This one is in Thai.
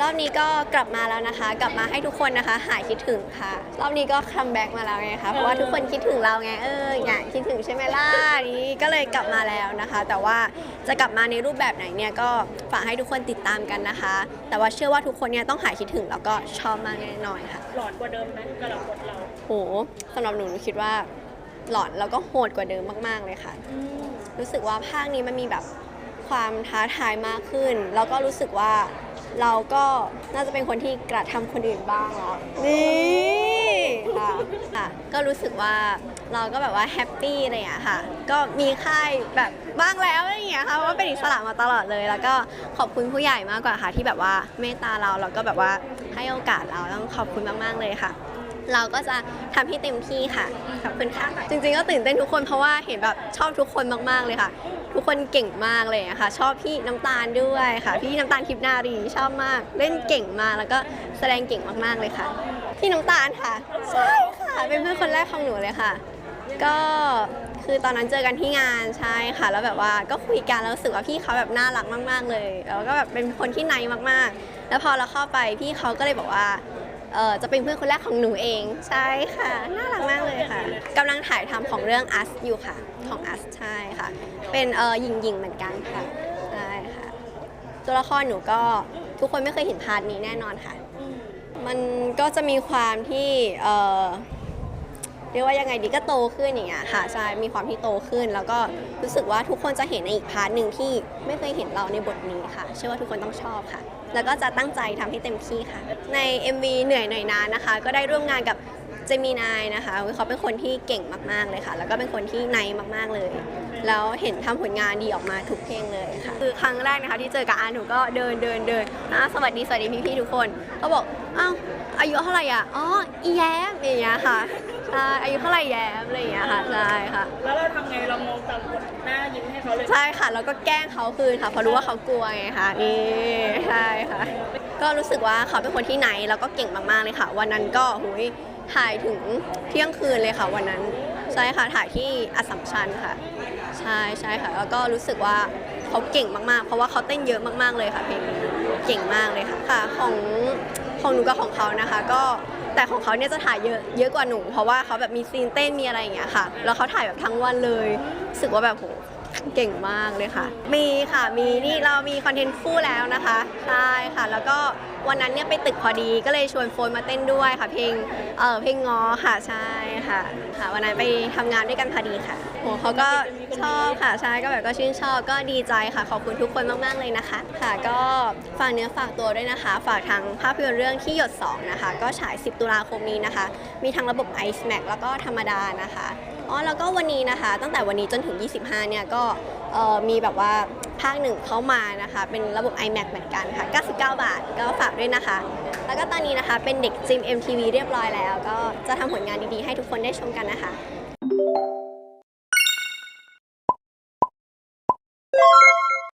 รอบนี้ก็กลับมาแล้วนะคะ กลับมาให้ทุกคนนะคะ หายคิดถึงค่ะ รอบนี้ก็คัมแบ็กมาแล้วไงคะเพราะว่าทุกคนคิดถึงเราไงเอออยากคิดถึงใช่ไหมล่ะนี่ก็เลยกลับมาแล้วนะคะ แต่ว่าจะกลับมาในรูปแบบไหนเนี่ยก็ฝากให้ทุกคนติดตามกันนะคะ แต่ว่าเชื่อว่าทุกคนเนี่ยต้องหายคิดถึงแล้วก็ชอบมากแน่นอนค่ะหลอนกว่าเดิมไหมกับเราบทเราโหสำหรับหนูหนูคิดว่า หลอนแล้วก็โหดกว่าเดิมมากๆเลยค่ะ รู้สึกว่าภาคนี้มันมีแบบความท้าทายมากขึ้น แล้วก็รู้สึกว่า เราก็น่าจะเป็นคนที่กระทำคนอื่นบ้างแล้วนี่ค่ะค่ะ ก็รู้สึกว่าเราก็แบบว่าแฮปปี้อะไรอย่างเงี้ยค่ะ ก็มีค่ายแบบบ้างแล้วอะไรอย่างเงี้ยค่ะเพราะว่าเป็นอิสระมาตลอดเลย แล้วก็ขอบคุณผู้ใหญ่มากกว่าค่ะที่แบบว่าเมตตาเราแล้วก็แบบว่าให้โอกาสเราต้องขอบคุณมาก ๆ เลยค่ะ เราก็จะทำให้เต็มที่ค่ะขอบคุณค่ะจริง ๆ ก็ตื่นเต้นทุกคนเพราะว่าเห็นแบบชอบทุกคนมากๆเลยค่ะ ทุกคนเก่งมากเลยอะค่ะ ชอบพี่น้ำตาลด้วยค่ะ พี่น้ำตาลทิพนารีชอบมาก เล่นเก่งมากแล้วก็แสดงเก่งมากๆเลยค่ะ พี่น้ำตาลค่ะ ใช่ค่ะ เป็นเพื่อนคนแรกของหนูเลยค่ะ ก็คือตอนนั้นเจอกันที่งานใช่ค่ะ แล้วแบบว่าก็คุยกันแล้วรู้สึกว่าพี่เขาแบบน่ารักมาก ๆ เลย แล้วก็แบบเป็นคนที่ไนมากๆ แล้วพอเราเข้าไปพี่เขาก็เลยบอกว่า เออจะเป็นเพื่อนคนแรกของหนูเองใช่ค่ะน่ารักมากเลยค่ะกำลังถ่ายทำของเรื่อง us อยู่ค่ะของ us ใช่ค่ะ เป็นเออหญิงหญิงๆเหมือนกันค่ะใช่ค่ะตัวละครหนูก็ทุกคนไม่เคยเห็นพาร์ทนี้แน่นอนค่ะ มันก็จะมีความที่เอ่อ เรียกว่ายังไงดีก็โตขึ้นอย่างเงี้ยค่ะใช่มีความที่โตขึ้น แล้วก็รู้สึกว่าทุกคนจะเห็นในอีกพาร์ทหนึ่งที่ไม่เคยเห็นเราในบทนี้ค่ะ เชื่อว่าทุกคนต้องชอบค่ะ แล้วก็จะตั้งใจทำให้เต็มที่ค่ะ ใน MV เหนื่อยหน่อยนานนะคะ ก็ได้ร่วมงานกับเจมินายนะคะเขาเป็นคนที่เก่งมากๆเลยค่ะ แล้วก็เป็นคนที่ในมากๆเลย แล้วเห็นทำผลงานดีออกมาทุกเพลงเลยค่ะ คือครั้งแรกนะคะที่เจอกับอาหนูก็เดินเดินเดินสวัสดีสวัสดีพี่ๆทุกคนก็บอกอ้าวอายุเท่าไหร่อะอ๋ออีแย้มอย่างเงี้ยค่ะ ใช่อายุเท่าไหร่แย้มอะไรอย่างเงี้ยค่ะใช่ค่ะ แล้วเราทำไงเรามองตามบทหน้ายิ้มให้เขาเลยใช่ค่ะแล้วก็แกล้งเขาคืนค่ะเพราะรู้ว่าเขากลัวไงคะนี่ใช่ค่ะ ก็รู้สึกว่าเขาเป็นคนที่ไหนแล้วก็เก่งมากๆเลยค่ะ วันนั้นก็หุยถ่ายถึงเที่ยงคืนเลยค่ะ วันนั้นใช่ค่ะถ่ายที่อัสสัมชัญค่ะ ใช่ใช่ค่ะแล้วก็รู้สึกว่าเขาเก่งมากๆ เพราะว่าเขาเต้นเยอะมากๆเลยค่ะเพลงนี้เก่งมากเลยค่ะค่ะของของหนูกับของเขานะคะ ก็ แต่ของเขาเนี่ยจะถ่ายเยอะเยอะกว่าหนู เพราะว่าเขาแบบมีซีนเต้นมีอะไรอย่างเงี้ยค่ะ แล้วเขาถ่ายแบบทั้งวันเลยรู้สึกว่าแบบโหเก่งมากเลยค่ะ มีค่ะมีนี่เรามีคอนเทนต์คู่แล้วนะคะใช่ค่ะแล้วก็ วันนั้นเนี่ยไปตึกพอดีก็เลยชวนโฟนมาเต้นด้วยค่ะ เพลงเออเพลงงอค่ะใช่ค่ะค่ะ วันนั้นไปทำงานด้วยกันพอดีค่ะโหเขาก็ชอบค่ะใช่ก็แบบก็ชื่นชอบก็ดีใจค่ะ ขอบคุณทุกคนมากๆเลยนะคะ ค่ะ ก็ฝากเนื้อฝากตัวด้วยนะคะ ฝากทางภาพยนตร์เรื่องที่หยด2นะคะ ก็ฉาย 10 ตุลาคมนี้นะคะ มีทั้งระบบ Ice Max แล้วก็ธรรมดานะคะ อ๋อแล้วก็วันนี้นะคะ ตั้งแต่วันนี้จนถึง 25 เนี่ยก็มีแบบว่าภาคหนึ่งเข้ามานะคะ เป็นระบบ iMac เหมือนกันค่ะ 99 บาทก็ฝากด้วยนะคะ แล้วก็ตอนนี้นะคะเป็นเด็กจิม MTV เรียบร้อยแล้ว ก็จะทำผลงานดีๆให้ทุกคนได้ชมกันนะคะ